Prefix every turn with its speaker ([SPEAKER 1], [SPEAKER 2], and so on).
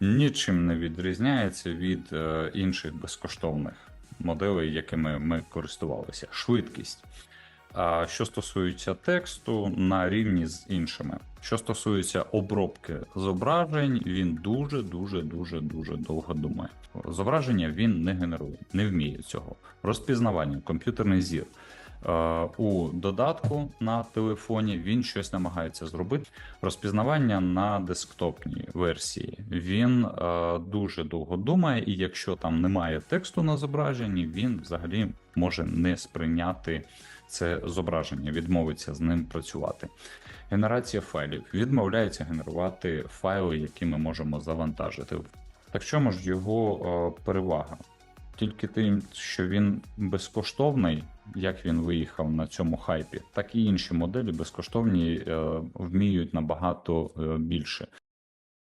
[SPEAKER 1] нічим не відрізняється від е, інших безкоштовних моделей, якими ми користувалися. Швидкість. А що стосується тексту, на рівні з іншими. Що стосується обробки зображень, він дуже, дуже, дуже, дуже довго думає. Зображення він не генерує, не вміє цього. Розпізнавання, комп'ютерний зір. Е, У додатку на телефоні він щось намагається зробити. Розпізнавання на десктопній версії він е, дуже довго думає, і якщо там немає тексту на зображенні, він взагалі може не сприйняти це зображення, відмовиться з ним працювати. Генерація файлів відмовляється генерувати файли, які ми можемо завантажити. Так чому ж його е, перевага? Тільки тим, що він безкоштовний, як він виїхав на цьому хайпі, так і інші моделі безкоштовні е, вміють набагато е, більше.